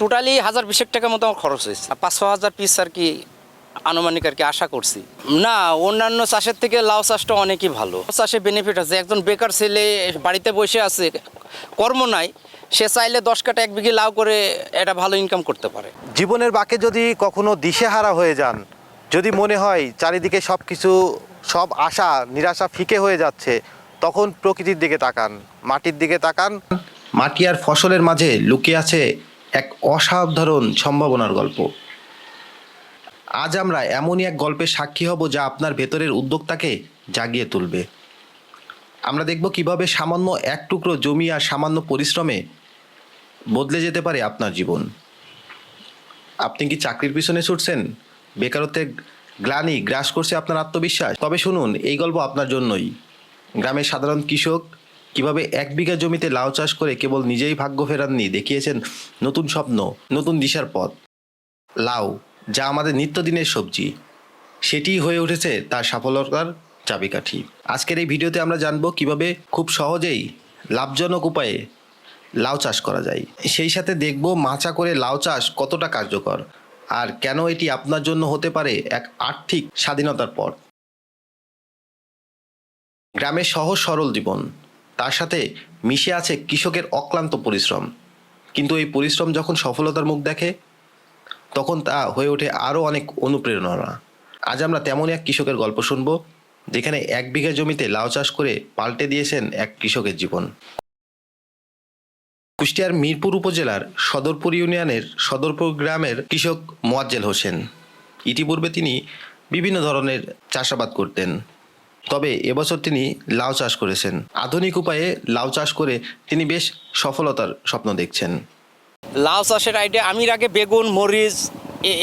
Totally হাজার বিশেক টাকা মতো আমার খরচ হয়েছে। আর পাঁচশো হাজার পিস আর কি আনুমানিক আর কি আশা করছি। না অন্যান্য চাষের থেকে লাউ চাষটা অনেকই ভালো। চাষে বেনিফিট আছে। একজন বেকার ছেলে বাড়িতে বসে আছে কর্ম নাই সে চাইলে দশ কাটা এক বিঘে লাউ করে এটা ভালো ইনকাম করতে পারে। জীবনের বাকে যদি কখনো দিশেহারা হয়ে যান যদি মনে হয় চারিদিকে সব কিছু সব আশা নিরাশা ফিকে হয়ে যাচ্ছে তখন প্রকৃতির দিকে তাকান মাটির দিকে তাকান। মাটি আর ফসলের মাঝে লুকিয়ে আছে এক অসাধারণ সম্ভাবনার গল্প। আজ আমরা এমনই এক গল্পের সাক্ষী হব যা আপনার ভেতরের উদ্যোক্তাকে জাগিয়ে তুলবে। আমরা দেখব কীভাবে সামান্য এক টুকরো জমি আর সামান্য পরিশ্রমে বদলে যেতে পারে আপনার জীবন। আপনি কি চাকরির পিছনে ছুটছেন? বেকারত্বের গ্লানি গ্রাস করছে আপনার আত্মবিশ্বাস? তবে শুনুন, এই গল্প আপনার জন্যই। গ্রামের সাধারণ কৃষক কীভাবে এক বিঘা জমিতে লাউ চাষ করে কেবল নিজেই ভাগ্য ফেরাননি, দেখিয়েছেন নতুন স্বপ্ন, নতুন দিশার পথ। লাউ, যা আমাদের নিত্যদিনের সবজি সেটিই হয়ে উঠেছে তার সফলতার চাবিকাঠি। আজকের এই ভিডিওতে আমরা জানব কীভাবে খুব সহজেই লাভজনক উপায়ে লাউ চাষ করা যায়। সেই সাথে দেখব মাচা করে লাউ চাষ কতটা কার্যকর, আর কেন এটি আপনার জন্য হতে পারে এক আর্থিক স্বাধীনতার পথ। গ্রামের সহজ সরল জীবন তার সাথে মিশে আছে কৃষকের অক্লান্ত পরিশ্রম। কিন্তু এই পরিশ্রম যখন সফলতার মুখ দেখে, তখন তা হয়ে ওঠে আরও অনেক অনুপ্রেরণা। আজ আমরা তেমনই এক কৃষকের গল্প শুনব, যেখানে এক বিঘা জমিতে লাউ চাষ করে পাল্টে দিয়েছেন এক কৃষকের জীবন। কুষ্টিয়ার মিরপুর উপজেলার সদরপুর ইউনিয়নের সদরপুর গ্রামের কৃষক মোয়াজ্জেল হোসেন। ইতিপূর্বে তিনি বিভিন্ন ধরনের চাষাবাদ করতেন। তবে এবছর তিনি লাউ চাষ করেছেন। আধুনিক উপায়ে লাউ চাষ করে তিনি বেশ সফলতার স্বপ্ন দেখছেন। লাউ চাষের আইডিয়া আমি আগে বেগুন, মরিচ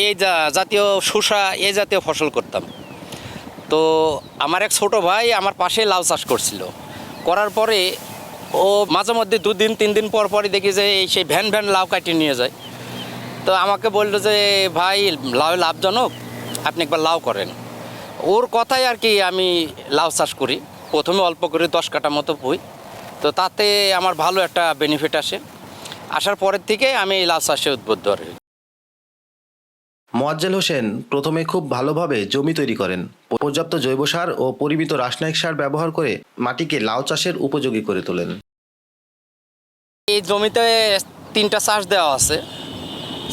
এই জাতীয় শসা এই জাতীয় ফসল করতাম। তো আমার এক ছোট ভাই আমার পাশে লাউ চাষ করছিল। করার পরে ও মাঝে মধ্যে দুদিন তিন দিন পর পরই দেখি যে এই সেই ভ্যান ভ্যান লাউ কাটিয়ে নিয়ে যায়। তো আমাকে বলল যে, ভাই, লাউ লাভজনক? আপনি একবার লাউ করেন। ওর কথাই আর কি আমি লাউ চাষ করি। প্রথমে অল্প করে দশ কাটা মতো পুই। তো তাতে আমার ভালো একটা বেনিফিট আসে। আসার পরের থেকে আমি এই লাউ চাষে উদ্বুদ্ধ আর মোয়াজ্জেল হোসেন প্রথমে খুব ভালোভাবে জমি তৈরি করেন। পর্যাপ্ত জৈব সার ও পরিমিত রাসায়নিক সার ব্যবহার করে মাটিকে লাউ চাষের উপযোগী করে তোলেন। এই জমিতে তিনটা চাষ দেওয়া আছে।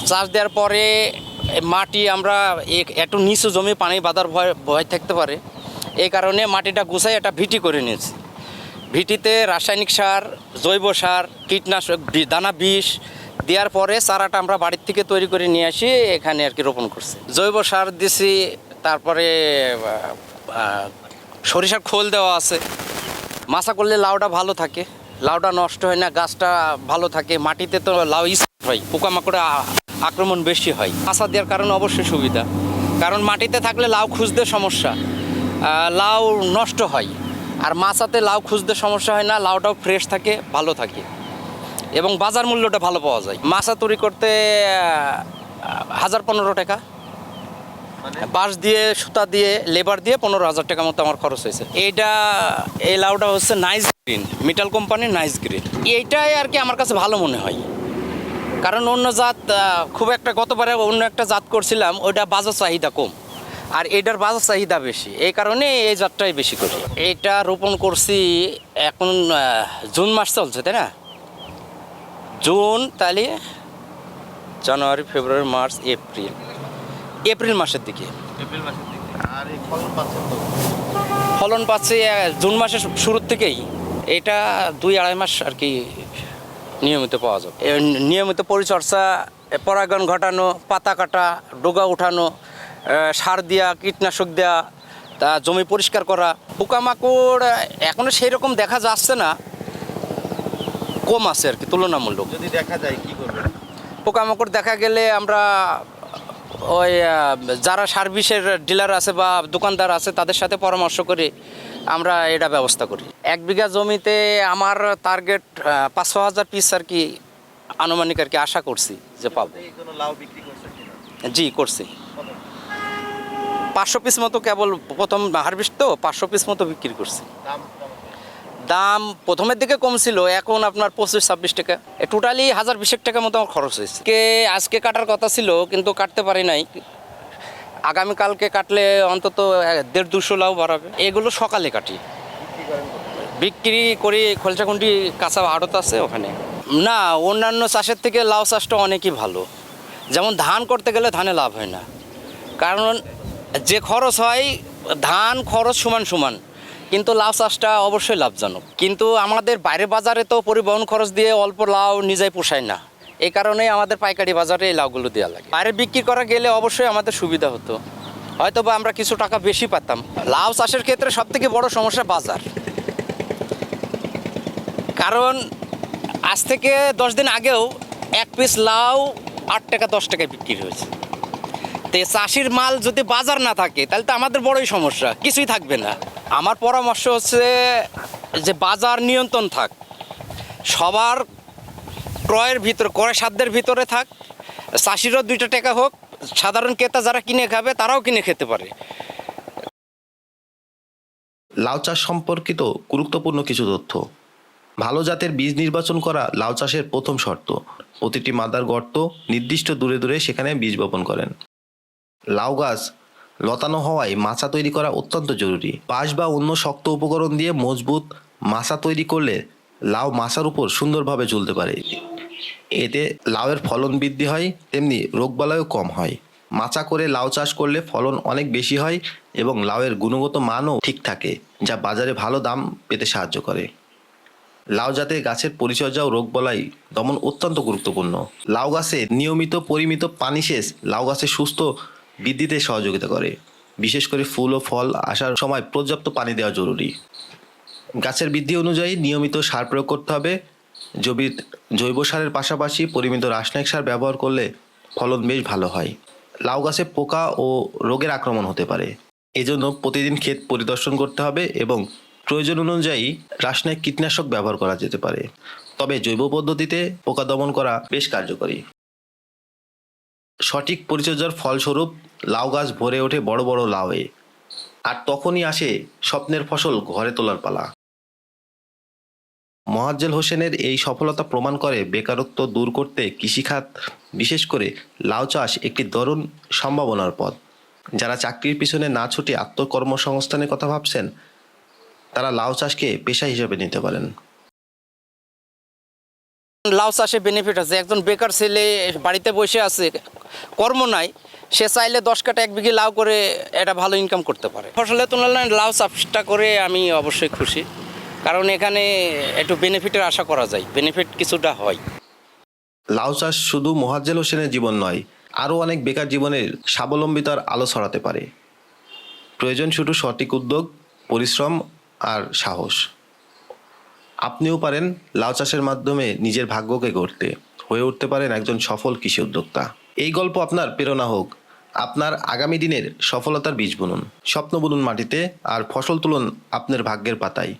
চাষ দেওয়ার পরে মাটি আমরা এক- একটু নিচু জমি পানি বাঁধার ভয় ভয় থাকতে পারে। এই কারণে মাটিটা গুছাই একটা ভিটি করে নিয়েছি। ভিটিতে রাসায়নিক সার, জৈব সার, কীটনাশক দানা বিষ দেওয়ার পরে চারাটা আমরা বাড়ির থেকে তৈরি করে নিয়ে আসি, এখানে আর কি রোপণ করছি। জৈব সার দিছি, তারপরে সরিষার খোল দেওয়া আছে। মাছা করলে লাউটা ভালো থাকে। লাউটা নষ্ট হয় না, গাছটা ভালো থাকে। মাটিতে তো লাউ ইস হয়, পোকামাকড়ে আক্রমণ বেশি হয়। মাছা দেওয়ার কারণে অবশ্যই সুবিধা। কারণ মাটিতে থাকলে লাউ খুঁজতে সমস্যা। লাউ নষ্ট হয়। আর মাছাতে লাউ খুঁজতে সমস্যা হয় না লাউটাও ফ্রেশ থাকে ভালো থাকে। এবং বাজার মূল্যটা ভালো পাওয়া যায়। মাছা তৈরি করতে হাজার পনেরো টাকা। বাঁশ দিয়ে সুতা দিয়ে লেবার দিয়ে পনেরো হাজার টাকা মতো আমার খরচ হয়েছে। এইটা এই লাউটা হচ্ছে নাইস গ্রিন মিটাল কোম্পানির নাইস গ্রিন এইটাই আর কি আমার কাছে ভালো মনে হয়। কারণ অন্য জাত খুব একটা গতবারে অন্য একটা জাত করছিলাম ওইটা বাজার চাহিদা কম। আর এটার বাজার চাহিদা বেশি। এই কারণে এই জাতটাই বেশি করি। এটা রোপণ করছি এখন জুন মাস চলছে তাই না? জুন তাহলে January February March April. April মাসের দিকে। এপ্রিল মাসের দিকে। আর এই ফলন ফলন পাচ্ছে জুন মাসের শুরুর থেকেই। এটা দুই আড়াই মাস আর কি নিয়মিত পাওয়া যাবে। নিয়মিত পরিচর্যা পরাগণ ঘটানো পাতা কাটা ডোগা উঠানো সার দেওয়া কীটনাশক দেওয়া তা জমি পরিষ্কার করা পোকামাকড় এখনও সেই রকম দেখা যাচ্ছে না। কম আছে আর কি তুলনামূলক। যদি দেখা যায় কি করবেন? পোকামাকড় দেখা গেলে আমরা ওই যারা সার্ভিসের ডিলার আছে বা দোকানদার আছে তাদের সাথে পরামর্শ করে আমরা এটা ব্যবস্থা করি। এক বিঘা জমিতে আমার টার্গেট পাঁচশো হাজার পিস আর কি আনুমানিক আর কি আশা করছি যে পাবো। জি করছি। পাঁচশো পিস মতো কেবল প্রথম হারভেস্ট তো পাঁচশো পিস মতো বিক্রি করছি। দাম দাম প্রথমের দিকে কম ছিল এখন আপনার পঁচিশ ছাব্বিশ টাকা। টোটালি হাজার বিশেক টাকা মতো আমার খরচ হয়েছে। কে আজকে কাটার কথা ছিল কিন্তু কাটতে পারি নাই। আগামীকালকে কাটলে অন্তত দেড় দুশো লাউ বাড়াবে। এগুলো সকালে কাটি। বিক্রি করি খোলচাকুন্ডি কাঁচা আড়ত আছে ওখানে। না, অন্যান্য চাষের থেকে লাউ চাষটা অনেকই ভালো। যেমন ধান করতে গেলে ধানে লাভ হয় না। কারণ যে খরচ হয়, ধান খরচ সমান সমান। কিন্তু লাউ চাষটা অবশ্যই লাভজনক। কিন্তু আমাদের বাইরে বাজারে তো পরিবহন খরচ দিয়ে অল্প লাউ নিজেই পোষায় না। এই কারণে আমাদের পাইকারি বাজারে এই লাউগুলো দেওয়া লাগে। বাইরে বিক্রি করা গেলে অবশ্যই আমাদের সুবিধা হতো। হয়তো বা আমরা কিছু টাকা বেশি পাতাম লাউ চাষের ক্ষেত্রে সব থেকে বড় সমস্যা বাজার। কারণ আজ থেকে দশ দিন আগেও এক পিস লাউ আট টাকা, দশ টাকায় বিক্রি হয়েছে। তো চাষির মাল যদি বাজার না থাকে, তাহলে তো আমাদের বড়ই সমস্যা, কিছুই থাকবে না। আমার পরামর্শ হচ্ছে যে বাজার নিয়ন্ত্রণ থাক। সবার ক্রয়ের ভিতর, ক্রয় সাধ্যের ভিতরে থাক, চাষিরও দুইটা টাকা হোক, সাধারণ ক্রেতা যারা কিনে খাবে, তারাও কিনে খেতে পারে। লাউ চাষ সম্পর্কিত গুরুত্বপূর্ণ কিছু তথ্য। ভালো জাতের বীজ নির্বাচন করা লাউ চাষের প্রথম শর্ত। প্রতিটি মাদার গর্ত নির্দিষ্ট দূরে দূরে সেখানে বীজ বপন করেন। লাউ গাছ লতানো হওয়ায় মাছা তৈরি করা অত্যন্ত জরুরি। বাঁশ বা অন্য শক্ত উপকরণ দিয়ে মজবুত মাছা তৈরি করলে লাউ মাচার উপর সুন্দরভাবে ঝুলতে পারে। এতে লাউয়ের ফলন বৃদ্ধি হয়, তেমনি রোগবালাইও কম হয়। মাচা করে লাউ চাষ করলে ফলন অনেক বেশি হয় এবং লাউয়ের গুণগত মানও ঠিক থাকে, যা বাজারে ভালো দাম পেতে সাহায্য করে। লাউ জাতে গাছের পরিচর্যা ও রোগবালাই দমন অত্যন্ত গুরুত্বপূর্ণ। লাউ গাছে নিয়মিত পরিমিত পানি সেচ লাউ গাছে সুস্থ বৃদ্ধিতে সহযোগিতা করে। বিশেষ করে ফুল ও ফল আসার সময় পর্যাপ্ত পানি দেওয়া জরুরি। গাছের বৃদ্ধি অনুযায়ী নিয়মিত সার প্রয়োগ করতে হবে। জৈবিক, জৈব সারের পাশাপাশি পরিমিত রাসায়নিক সার ব্যবহার করলে ফলন বেশ ভালো হয়। লাউ গাছে পোকা ও রোগের আক্রমণ হতে পারে। এজন্য প্রতিদিন ক্ষেত পরিদর্শন করতে হবে এবং প্রয়োজন অনুযায়ী রাসায়নিক কীটনাশক ব্যবহার করা যেতে পারে। তবে জৈব পদ্ধতিতে পোকা দমন করা বেশ কার্যকরী। সঠিক পরিচর্যার ফলস্বরূপ লাউ গাছ ভরে ওঠে বড় বড় লাউয়ে। আর তখনই আসে স্বপ্নের ফসল ঘরে তোলার পালা। মোয়াজ্জেল হোসেনের এই সফলতা প্রমাণ করে বেকারত্ব দূর করতে কৃষিখাত, বিশেষ করে লাউ চাষ একটি দারুণ সম্ভাবনার পথ। যারা চাকরির পিছনে না ছুটে আত্মকর্মসংস্থানের কথা ভাবছেন, তারা লাউ চাষকে পেশা হিসেবে নিতে পারেন। লাউ চাষে বেনিফিট আছে। একজন বেকার ছেলে বাড়িতে বসে আছে, কর্ম নাই, সে চাইলে দশ কাটা এক বিঘে লাউ করে এটা ভালো ইনকাম করতে পারে। ফসলের তুলনায় লাউ চাষটা করে আমি অবশ্যই খুশি। কারণ এখানে একটু বেনিফিটের আশা করা যায় বেনিফিট কিছুটা হয়। লাউ চাষ শুধু মোহাজ্জেল হোসেনের জীবন নয়, আরও অনেক বেকার জীবনের স্বাবলম্বিতার আলো ছড়াতে পারে। প্রয়োজন শুধু সঠিক উদ্যোগ, পরিশ্রম আর সাহস। আপনিও পারেন লাউ চাষের মাধ্যমে নিজের ভাগ্যকে গড়তে। হয়ে উঠতে পারেন একজন সফল কৃষি উদ্যোক্তা। এই গল্প আপনার প্রেরণা হোক। আপনার আগামী দিনের সফলতার বীজ বুনুন। স্বপ্ন বুনুন মাটিতে আর ফসল তুলুন আপনার ভাগ্যের পাতায়।